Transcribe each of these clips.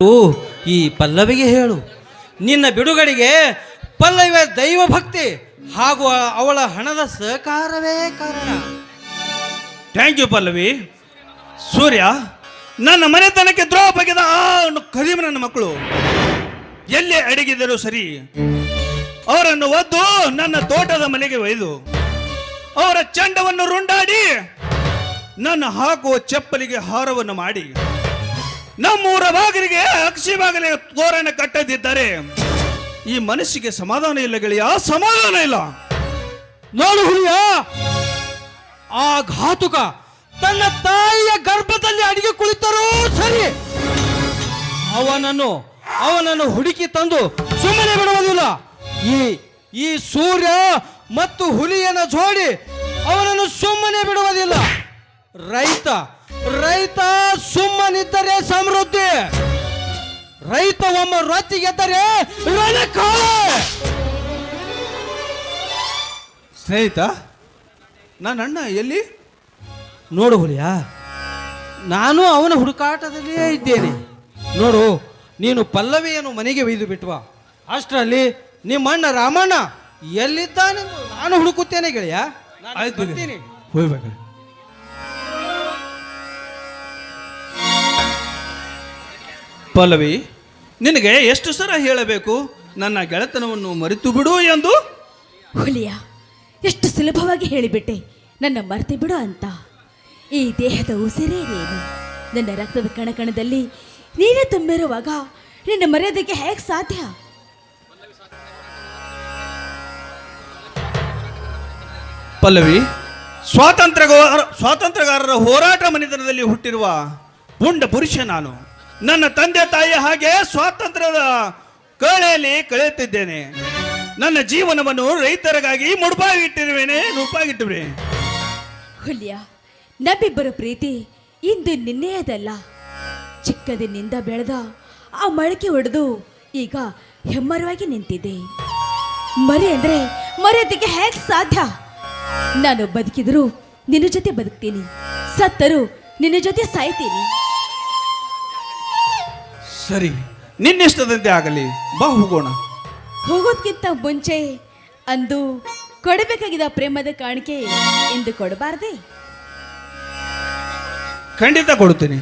ಓ, ಈ ಪಲ್ಲವಿಗೆ ಹೇಳು. ನಿನ್ನ ಬಿಡುಗಡೆಗೆ ಪಲ್ಲವಿಯ ದೈವ ಭಕ್ತಿ ಹಾಗೂ ಅವಳ ಹಣದ ಸಹಕಾರವೇ ಕಾರಣ. Thank you Pallavi. ಸೂರ್ಯ, ನನ್ನ ಮನೆತನಕ್ಕೆ ದ್ರೋಹ ಬಗೆದ ಆ ಕದಿಮ ನನ್ನ ಮಕ್ಕಳು. ಎಲ್ಲಿ ಅಡಗಿದರೂ ಸರಿ, ಅವರನ್ನು ಒದ್ದು ನನ್ನ ತೋಟದ ಮನೆಗೆ ಒಯ್ದು, ಅವರ ಚಂಡವನ್ನು ರುಂಡಾಡಿ, ನನ್ನ ಹಾಕುವ ಚಪ್ಪಲಿಗೆ ಹಾರವನ್ನು ಮಾಡಿ ನಮ್ಮೂರ ಬಾಗಿಲಿಗೆ ಅಕ್ಷಿ ಬಾಗಿಲಿಗೆ ತೋರಣ ಕಟ್ಟದಿದ್ದರೆ ಈ ಮನಸ್ಸಿಗೆ ಸಮಾಧಾನ ಇಲ್ಲ ಗೆಳೆಯ, ಸಮಾಧಾನ ಇಲ್ಲ. ನೋಡು ಹುಲಿಯ, ಆ ಘಾತುಕ ತನ್ನ ತಾಯಿಯ ಗರ್ಭದಲ್ಲಿ ಅಡಿಗೆ ಕುಳಿತರೂ ಸರಿ. ಅವನನ್ನು ಅವನನ್ನು ಹುಡುಕಿ ತಂದು ಸುಮ್ಮನೆ ಬಿಡುವುದಿಲ್ಲ. ಈ ಈ ಸೂರ್ಯ ಮತ್ತು ಹುಲಿಯನ ಜೋಡಿ ಅವನನ್ನು ಸುಮ್ಮನೆ ಬಿಡುವುದಿಲ್ಲ. ರೈತ ರೈತ ಸುಮ್ಮನಿದ್ದರೆ ಸಮೃದ್ಧಿ ರೈತ ಒಮ್ಮ ರೊಚ್ಚಿಗೆದ್ದರೆ ಸ್ನೇಹಿತ ನನ್ನ ಅಣ್ಣ ಎಲ್ಲಿ? ನೋಡು ಹುಲಿಯ ನಾನು ಅವನ ಹುಡುಕಾಟದಲ್ಲಿಯೇ ಇದ್ದೇನೆ. ನೋಡು ನೀನು ಪಲ್ಲವಿಯನ್ನು ಮನೆಗೆ ಒಯ್ದು ಬಿಟ್ಟುವ ಅಷ್ಟರಲ್ಲಿ ನಿಮ್ಮ ಅಣ್ಣ ರಾಮಣ್ಣ ಎಲ್ಲಿದ್ದಾನೆಂದು ನಾನು ಹುಡುಕುತ್ತೇನೆ ಗೆಳೆಯ. ಆಯ್ತು ಹೋಗ್ಬೇಕು. ಪಲ್ಲವಿ ನಿನಗೆ ಎಷ್ಟು ಸಲ ಹೇಳಬೇಕು? ನನ್ನ ಗೆಳೆತನವನ್ನು ಮರೆತು ಬಿಡು ಎಂದು? ಹುಲಿಯ ಎಷ್ಟು ಸುಲಭವಾಗಿ ಹೇಳಿಬಿಟ್ಟೆ. ನನ್ನ ಮರೆತು ಬಿಡು ಅಂತ. ಈ ದೇಹದ ಉಸಿರೇ ನೀನು ನನ್ನ ರಕ್ತದ ಕಣಕಣದಲ್ಲಿ ನೀನೇ ತುಂಬಿರುವಾಗ ನಿನ್ನ ಮರ್ಯಾದೆಗೆ ಹೇಗೆ ಸಾಧ್ಯ? ಪಲ್ಲವಿ ಸ್ವಾತಂತ್ರ್ಯ ಸ್ವಾತಂತ್ರ್ಯಗಾರರ ಹೋರಾಟ ಮನೆತನದಲ್ಲಿ ಹುಟ್ಟಿರುವ ಪುಂಡ ಪುರುಷ ನಾನು. ನನ್ನ ತಂದೆ ತಾಯಿ ಹಾಗೆ ಸ್ವಾತಂತ್ರ್ಯದ ಕಳೆಯಲ್ಲಿ ಕಳೆಯುತ್ತಿದ್ದೇನೆ. ನನ್ನ ಜೀವನವನ್ನು ರೈತರಿಗಾಗಿ ಮುಡುಪಾಗಿಟ್ಟಿರುವೇನೆ ರೂಪಾಗಿಟ್ಟಿವೆ ಹುಲಿಯ, ನಮ್ಮಿಬ್ಬರ ಪ್ರೀತಿ ಇಂದು ನಿನ್ನೆಯದಲ್ಲ. ಚಿಕ್ಕದಿನಿಂದ ಬೆಳೆದ ಆ ಮೊಳಕೆ ಹೊಡೆದು ಈಗ ಹೆಮ್ಮರವಾಗಿ ನಿಂತಿದೆ. ಮರೆ ಅಂದ್ರೆ ಮರೆಯೋದಕ್ಕೆ ಹೇಗೆ ಸಾಧ್ಯ? ನಾನು ಬದುಕಿದ್ರು ನಿನ್ನ ಜೊತೆ ಬದುಕ್ತೀನಿ. ಸತ್ತರೂ ನಿನ್ನ ಜೊತೆ ಸಾಯ್ತೀನಿ. ಸರಿ ನಿನ್ನಿಷ್ಟದಂತೆ ಆಗಲಿ ಬಾ ಹೋಗೋಣ. ಹೋಗೋದ್ಕಿಂತ ಮುಂಚೆ ಅಂದು ಕೊಡಬೇಕಾಗಿದ್ದ ಪ್ರೇಮದ ಕಾಣಿಕೆ ಎಂದು ಕೊಡಬಾರ್ದೆ? ಖಂಡಿತ ಕೊಡುತ್ತೇನೆ.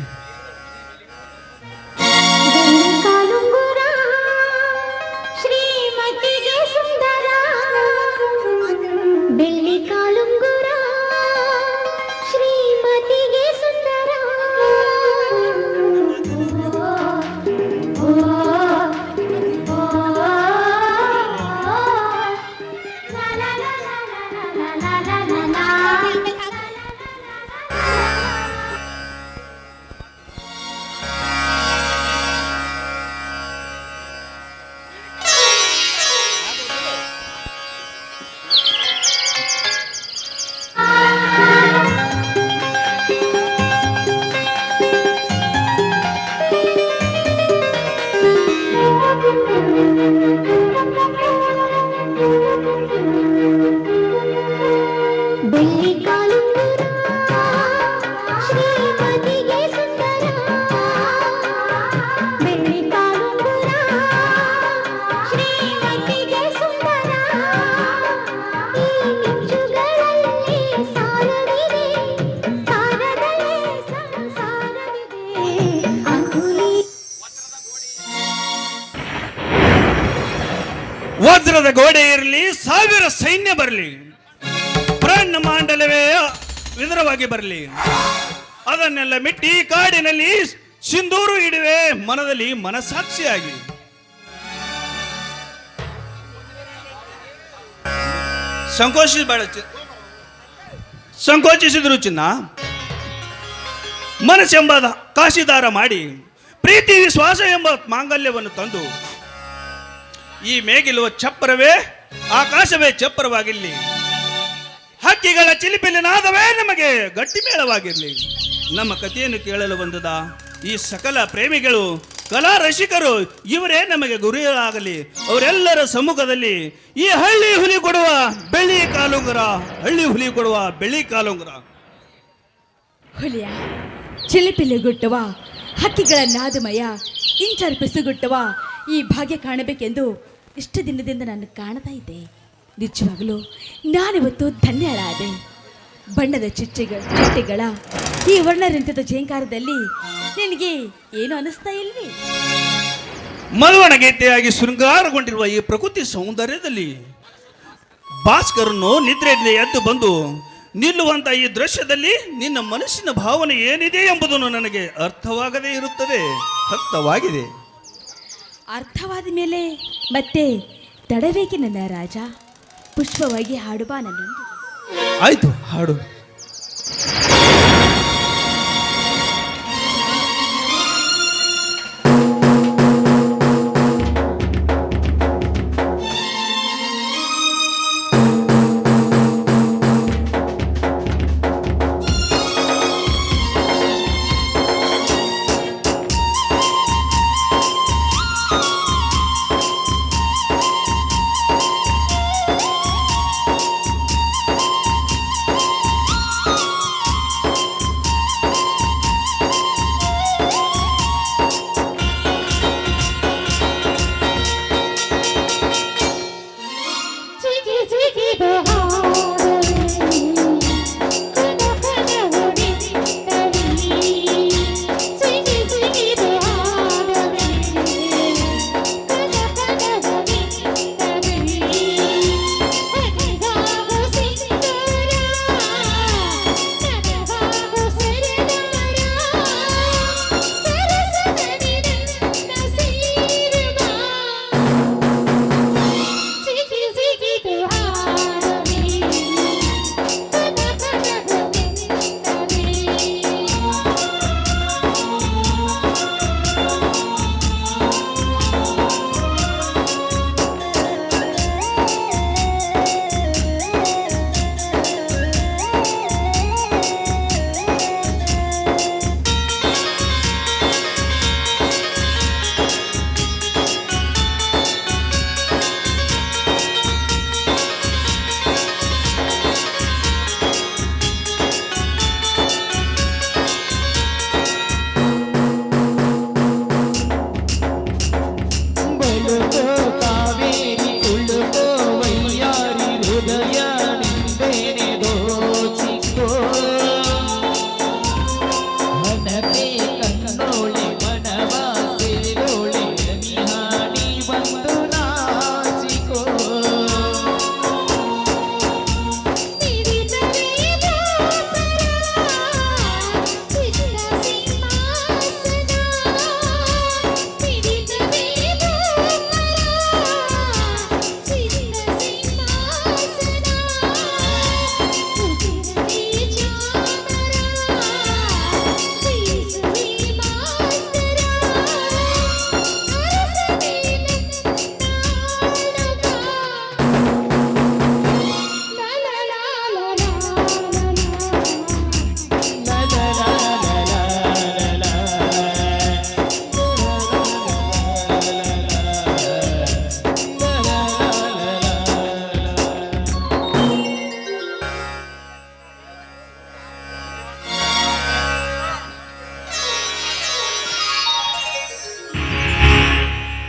ವಜ್ರದ ಗೋಡೆ ಇರಲಿ, ಸಾವಿರ ಸೈನ್ಯ ಬರಲಿ. ಬ್ರಹ್ಮ ಮಾಂಡಲವೇ ವಿದರವಾಗಿ ಬರಲಿ. ಅದನ್ನೆಲ್ಲ ಮಿಟ್ಟಿ ಕಾಡಿನಲ್ಲಿ ಸಿಂಧೂರು ಇಡುವೆ ಮನದಲ್ಲಿ ಮನಸಾಕ್ಷಿಯಾಗಿ ಸಂಕೋಚಿಸಬೇಡ ಸಂಕೋಚಿಸಿದ್ರು ಚಿನ್ನ. ಮನಸ್ಸೆಂಬ ಕಾಶಿದಾರ ಮಾಡಿ, ಪ್ರೀತಿ, ವಿಶ್ವಾಸ ಎಂಬ ಮಾಂಗಲ್ಯವನ್ನು ತಂದು ಈ ಮೇಗಿಲುವ ಚಪ್ಪರವೇ, ಆಕಾಶವೇ ಚಪ್ಪರವಾಗಿರಲಿ. ಹಕ್ಕಿಗಳ ಚಿಲಿಪಿಲಿ ನಾದವೇ ನಮಗೆ ಗಟ್ಟಿ ಮೇಳವಾಗಿರಲಿ. ನಮ್ಮ ಕಥೆಯನ್ನು ಕೇಳಲು ಬಂದದ ಈ ಸಕಲ ಪ್ರೇಮಿಗಳು, ಕಲಾ ರಸಿಕರು, ಇವರೇ ನಮಗೆ ಗುರಿಯಾಗಲಿ ಅವರೆಲ್ಲರ ಸಮ್ಮುಖದಲ್ಲಿ ಈ ಹಳ್ಳಿ ಹುಲಿ ಕೊಡುವ ಬೆಳ್ಳಿ ಕಾಲುಂಗರ, ಹಳ್ಳಿ ಹುಲಿ ಕೊಡುವ ಬೆಳ್ಳಿ ಕಾಲುಂಗರ. ಹುಲಿಯ, ಚಿಲಿಪಿಲಿ ಗುಟ್ಟುವ ಹಕ್ಕಿಗಳ ನಾದಮಯ ಇಂಚರ್ ಪಿಸುಗುಟ್ಟುವ ಈ ಭಾಗ್ಯ ಕಾಣಬೇಕೆಂದು ಇಷ್ಟು ದಿನದಿಂದ ನಾನು ಕಾಣ್ತಾ ಇದ್ದೆ. ನಿಜವಾಗಲೂ ನಾನಿವತ್ತು ಧನ್ಯಳಾದೆ. ಬಣ್ಣದ ಚಿಟ್ಟೆಗಳ ಚಿಟ್ಟೆಗಳ, ಈ ವರ್ಣರಂತಿತ ಜೇಂಕಾರದಲ್ಲಿ ನಿನಗೆ ಏನು ಅನಿಸ್ತಾ ಇಲ್ವೇ? ಮದುವಣಗೀತೆಯಾಗಿ ಶೃಂಗಾರಗೊಂಡಿರುವ ಈ ಪ್ರಕೃತಿ ಸೌಂದರ್ಯದಲ್ಲಿ ಭಾಸ್ಕರನ್ನು ನಿದ್ರೆಯಿಂದ ಎದ್ದು ಬಂದು ನಿಲ್ಲುವಂತ ಈ ದೃಶ್ಯದಲ್ಲಿ ನಿನ್ನ ಮನಸ್ಸಿನ ಭಾವನೆ ಏನಿದೆ ಎಂಬುದನ್ನು ನನಗೆ ಅರ್ಥವಾಗದೇ ಇರುತ್ತದೆ ಅರ್ಥವಾಗಿದೆ ಅರ್ಥವಾದ ಮೇಲೆ ಮತ್ತೆ ತಡಬೇಕೆ ನನ್ನ ರಾಜ? ಪುಷ್ಪವಾಗಿ ಹಾಡುವ ನನ್ನ ಆಯ್ತು ಹಾಡು.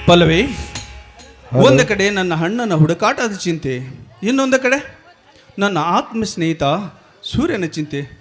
ಪಲ್ಲವಿ ಒಂದು ಕಡೆ ನನ್ನ ಅಣ್ಣನ ಹುಡುಕಾಟದ ಚಿಂತೆ ಇನ್ನೊಂದು ಕಡೆ ನನ್ನ ಆತ್ಮ ಸ್ನೇಹಿತ ಸೂರ್ಯನ ಚಿಂತೆ.